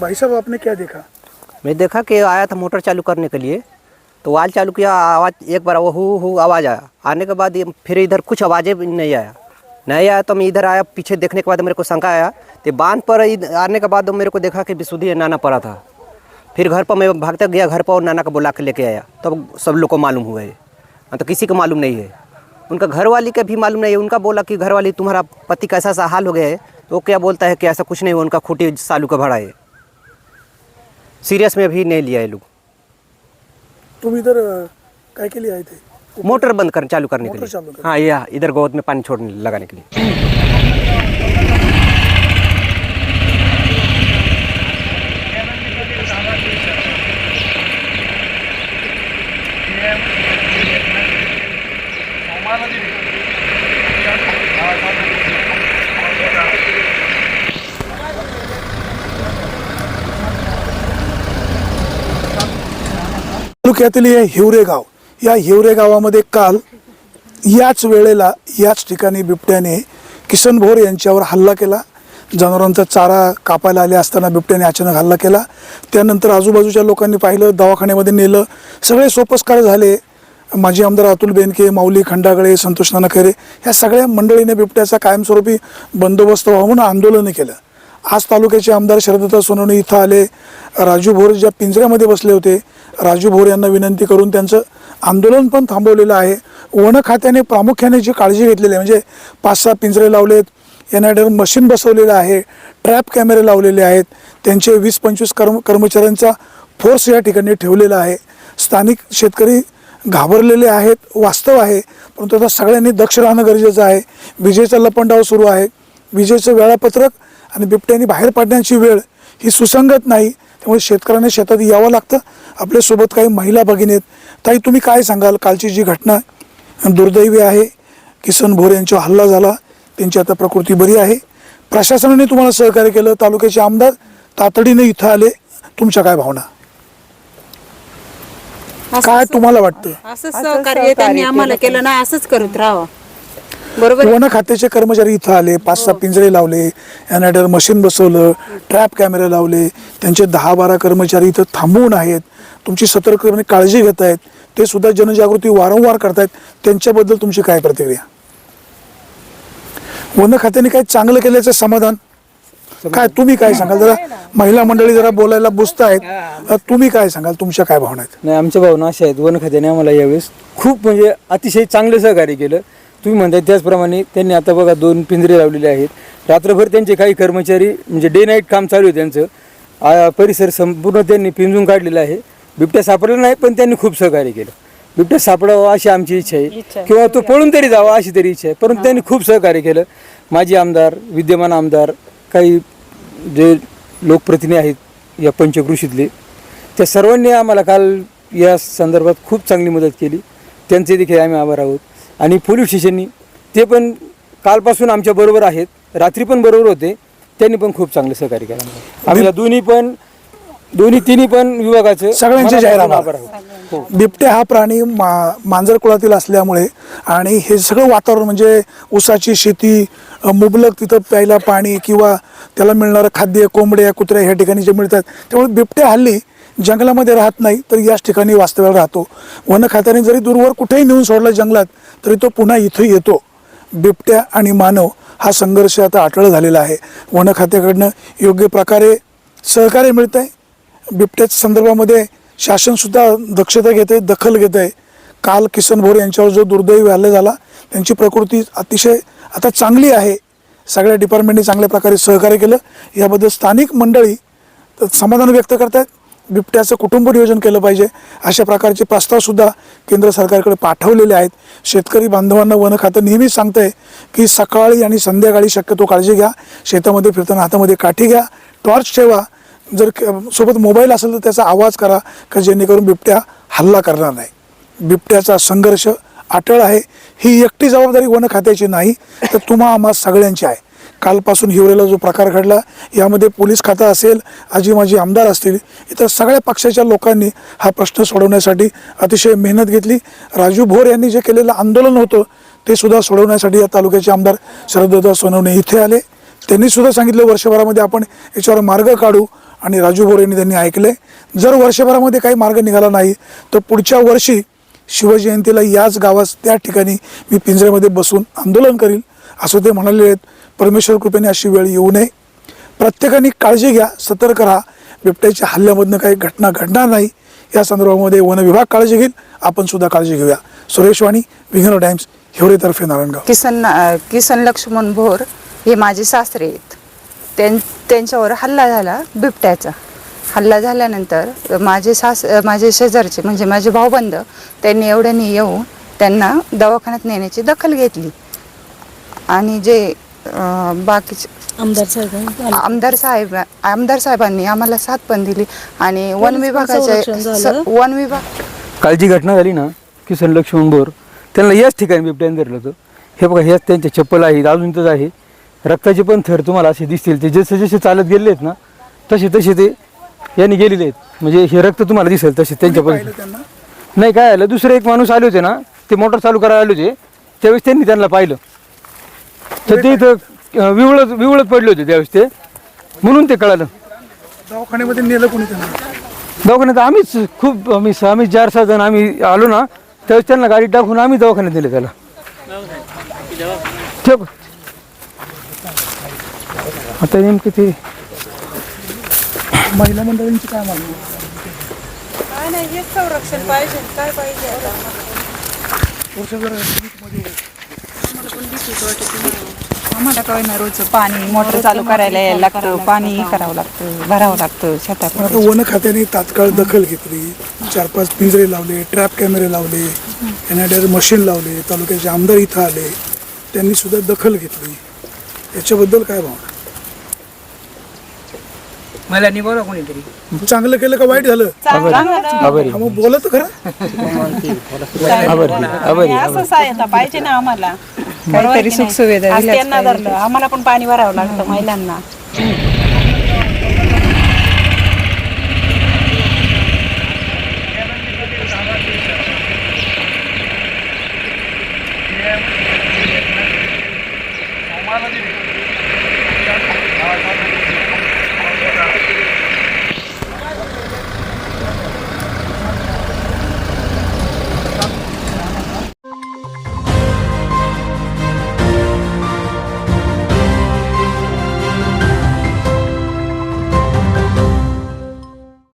भाई साहब आपने क्या देखा? मैं देखा कि आया था मोटर चालू करने के लिए तो वाल चालू किया आवाज़ एक बार वो हु हु आवाज़ आया। आने के बाद फिर इधर कुछ आवाज़ें नहीं आया। नहीं आया तो मैं इधर आया पीछे देखने के बाद मेरे को शंका आया। तो बाँध पर आने के बाद मेरे को देखा कि विशुद्धि नाना पड़ा था। फिर घर पर मैं भागता गया घर पर और नाना को बुला के लेके आया। तब तो सब लोग को मालूम हुआ है हाँ, तो किसी को मालूम नहीं है। उनका घर वाली का भी मालूम नहीं है। उनका बोला कि घर वाली तुम्हारा पति कैसा ऐसा हाल हो गया है? तो क्या बोलता है कि ऐसा कुछ नहीं हुआ उनका खूटी सालू का भरा है। सीरियस में अभी नहीं लिया ये लोग। तुम इधर काय के लिए आए थे? मोटर बंद कर चालू करने के लिए। हाँ ये इधर गोद में पानी छोड़ने लगाने के लिए। तालुक्यातील हे हिवरे गाव या हिवरे गावामध्ये काल याच वेळेला याच ठिकाणी बिबट्याने किसन भोर यांच्यावर हल्ला केला. जनावरांचा चारा कापायला आले असताना बिबट्याने अचानक हल्ला केला. त्यानंतर आजूबाजूच्या लोकांनी पाहिलं दवाखान्यामध्ये नेलं. सगळे सोपस्कार झाले. माजी आमदार अतुल बेनके माऊली खंडागळे संतोष नानखैरे ह्या सगळ्या मंडळीने बिबट्याचा कायमस्वरूपी बंदोबस्त व्हावा म्हणून आंदोलनं केलं. आज तालुक्याचे आमदार शरदत्ता सोनवणे इथं आले. राजू भोर ज्या पिंजऱ्यामध्ये बसले होते राजू भोर यांना विनंती करून त्यांचं आंदोलन पण थांबवलेलं आहे. वन खात्याने प्रामुख्याने जी काळजी घेतलेली आहे म्हणजे पाच सहा पिंजरे लावलेत एनआयडर मशीन बसवलेलं आहे ट्रॅप कॅमेरे लावलेले आहेत त्यांचे वीस पंचवीस कर्म कर्मचाऱ्यांचा फोर्स या ठिकाणी ठेवलेला आहे. स्थानिक शेतकरी घाबरलेले आहेत वास्तव आहे परंतु आता सगळ्यांनी दक्ष राहणं गरजेचं आहे. विजेचा लपंडाव सुरू आहे. विजेचं वेळापत्रक आणि बिबट्याने बाहेर पडण्याची वेळ ही सुसंगत नाही. त्यामुळे शेतकऱ्यांना शेतात यावं लागतं. आपल्यासोबत काही महिला भगिनी आहेत. ताई तुम्ही काय सांगाल? कालची जी घटना दुर्दैवी आहे. किसन भोर यांच्यावर हल्ला झाला. त्यांची आता प्रकृती बरी आहे. प्रशासनाने तुम्हाला सहकार्य केलं. तालुक्याचे आमदार तातडीने इथं आले. तुमच्या काय भावना? काय तुम्हाला वाटतं असंच सहकार्य त्यांनी आम्हाला केलं ना असंच करत राहावं. बरोबर वन खात्याचे कर्मचारी इथं आले पाच सहा पिंजरे लावले एनआयडर मशीन बसवलं ट्रॅप कॅमेरे लावले त्यांचे दहा बारा कर्मचारी इथं थांबवून आहेत. तुमची सतर्कपणे काळजी घेत आहेत. ते सुद्धा जनजागृती वारंवार करतायत. त्यांच्याबद्दल तुमची काय प्रतिक्रिया? वन खात्याने काही चांगलं केल्याचं समाधान? काय तुम्ही काय सांगाल? जरा महिला मंडळी जरा बोलायला बुजतायत तुम्ही काय सांगाल? तुमच्या काय भावना आहेत? नाही आमच्या भावना अशा आहेत. वन खात्याने आम्हाला यावेळेस खूप म्हणजे अतिशय चांगलं सहकार्य केलं. तुम्ही म्हणताय त्याचप्रमाणे त्यांनी आता बघा दोन पिंजरे लावलेले आहेत. रात्रभर त्यांचे काही कर्मचारी म्हणजे डे नाईट काम चालू आहे त्यांचं. परिसर संपूर्ण त्यांनी पिंजून काढलेला आहे. बिबट्या सापडला नाही पण त्यांनी खूप सहकार्य केलं. बिबट्या सापडावा अशी आमची इच्छा आहे. किंवा तो पळून तरी जावा अशी तरी इच्छा आहे. परंतु त्यांनी खूप सहकार्य केलं. माजी आमदार विद्यमान आमदार काही जे लोकप्रतिनिधी आहेत या पंचकृषीतले त्या सर्वांनी आम्हाला काल या संदर्भात खूप चांगली मदत केली. त्यांचे देखील आम्ही आभार आहोत. आणि पोलीस स्टेशननी ते पण कालपासून आमच्या बरोबर आहेत. रात्री पण बरोबर होते. त्यांनी पण खूप चांगलं सहकार्य केलं. आम्ही दोन्ही पण दोन्ही तिन्ही पण विभागाचे सगळ्यांचे जाहीर आभार. हो. बिबट्या हा प्राणी मा मांजर कुळातील असल्यामुळे आणि हे सगळं वातावरण म्हणजे ऊसाची शेती मुबलक तिथं प्यायला पाणी किंवा त्याला मिळणारं खाद्य कोंबड्या कुत्र्या ह्या ठिकाणी जे मिळतात त्यामुळे बिबट्या हल्ली जंगलामध्ये राहत नाही तर याच ठिकाणी वास्तव्याला राहतो. वन खात्याने जरी दूरवर कुठेही नेऊन सोडला जंगलात तरी तो पुन्हा इथं येतो. बिबट्या आणि मानव हा संघर्ष आता आटळ झालेला आहे. वन खात्याकडनं योग्य प्रकारे सहकार्य मिळत आहे बिबट्याच्या संदर्भामध्ये शासनसुद्धा दक्षता घेत आहे दखल घेत आहे काल किसन भोर यांच्यावर जो दुर्दैवी हल्ला झाला त्यांची प्रकृती अतिशय आता चांगली आहे. सगळ्या डिपार्टमेंटने चांगल्या प्रकारे सहकार्य केलं. याबद्दल स्थानिक मंडळी समाधान व्यक्त करतायत. बिबट्याचं कुटुंब नियोजन केलं पाहिजे. अशा प्रकारचे प्रस्तावसुद्धा केंद्र सरकारकडे पाठवलेले आहेत. शेतकरी बांधवांना वन खातं नेहमीच सांगतं आहे की सकाळी आणि संध्याकाळी शक्यतो काळजी घ्या. शेतामध्ये फिरताना हातामध्ये काठी घ्या. टॉर्च ठेवा. जर क- सोबत मोबाईल असेल तर त्याचा आवाज करा का जेणेकरून बिबट्या हल्ला करणार नाही. बिबट्याचा संघर्ष अटळ आहे. ही एकटी जबाबदारी वन खात्याची नाही तर तुम्हा आम्हा सगळ्यांची आहे. कालपासून हिवरेला जो प्रकार घडला यामध्ये पोलीस खातं असेल आजी माजी आमदार असतील इतर सगळ्या पक्षाच्या लोकांनी हा प्रश्न सोडवण्यासाठी अतिशय मेहनत घेतली. राजू भोर यांनी जे केलेलं आंदोलन होतं ते सुद्धा सोडवण्यासाठी या तालुक्याचे आमदार शरददादा सोनवणे इथे आले. त्यांनी सुद्धा सांगितलं वर्षभरामध्ये आपण याच्यावर मार्ग काढू आणि राजू भोर यांनी त्यांनी ऐकले जर वर्षभरामध्ये काही मार्ग निघाला नाही तर पुढच्या वर्षी शिवजयंतीला याच गावास त्या ठिकाणी मी पिंजऱ्यामध्ये बसून आंदोलन करील. असं ते म्हणाले आहेत. परमेश्वर कृपेने अशी वेळ येऊ नये. प्रत्येकाने काळजी घ्या सतर्क राहा. बिबट्याच्या हल्ल्यामधनं काही घटना घडणार नाही. या संदर्भामध्ये वन विभाग काळजी घेईल. आपण सुद्धा काळजी घेऊया. सुरेश वाणी विघ्न टाइम्स हिवरेतर्फे नारायणगाव. किसन किसन लक्ष्मण भोर हे माझे सासरे आहेत. त्यां त्यांच्यावर हल्ला झाला बिबट्याचा. हल्ला झाल्यानंतर माझे सास माझे शेजारचे म्हणजे माझे भाऊबंद त्यांनी एवढ्याने येऊन त्यांना दवाखान्यात नेण्याची दखल घेतली. आणि जे अं, बाकीचे आमदार साहेब आमदार साहेब आमदार साहेबांनी आम्हाला साथ पण दिली आणि वन विभागाचे. स- वन विभाग काल जी घटना झाली ना किसन लक्ष्मण बोर त्यांना याच ठिकाणी बिबट्याने धरलं होतं. हे बघा ह्याच त्यांच्या चप्पल आहेत अजून इथंच आहे. रक्ताचे पण थर तुम्हाला असे दिसतील. ते जसे जसे चालत गेलेले आहेत ना तसे तसे ते यांनी गेलेले आहेत. म्हणजे हे रक्त तुम्हाला दिसेल तसे त्यांच्या पण नाही काय आलं? दुसरे एक माणूस आले होते ना ते मोटर चालू करायला आले होते. त्यावेळेस त्यांनी त्यांना पाहिलं. तर ते इथं विवळत विवळत पडले होते त्यावेळेस ते. म्हणून ते कळालं. दवाखान्यामध्ये नेलं कोणी त्यांना? दवाखान्यात आम्हीच खूप आम्ही आम्ही चार सहा जण आम्ही आलो ना त्यावेळेस त्यांना गाडी टाकून आम्ही दवाखान्यात नेले त्याला. ठेव. आता नेमकं ते महिला मंडळींची काय मागणी? काय नाही हेच संरक्षण पाहिजे काय पाहिजे आम्हाला काय ना रोजचं पाणी मोटर चालू करायला यायला लागतं पाणी करावं लागतं भरावं लागतं शेतात आता वन खात्याने तात्काळ दखल घेतली. चार पाच पिंजरे लावले ट्रॅप कॅमेरे लावले एनआयडीआर मशीन लावले तालुक्याचे आमदार इथं आले त्यांनी सुद्धा दखल घेतली. याच्याबद्दल काय भावना? मला नाही बोला कोणीतरी. चांगलं केलं का वाईट झालं? आभारी. हा, मग बोला तर खरं. आभारी. आभारी. असं सहायता पाहिजे ना आम्हाला. आज त्यांना धरलं आम्हाला पण पाणी भरावं लागतं महिलांना.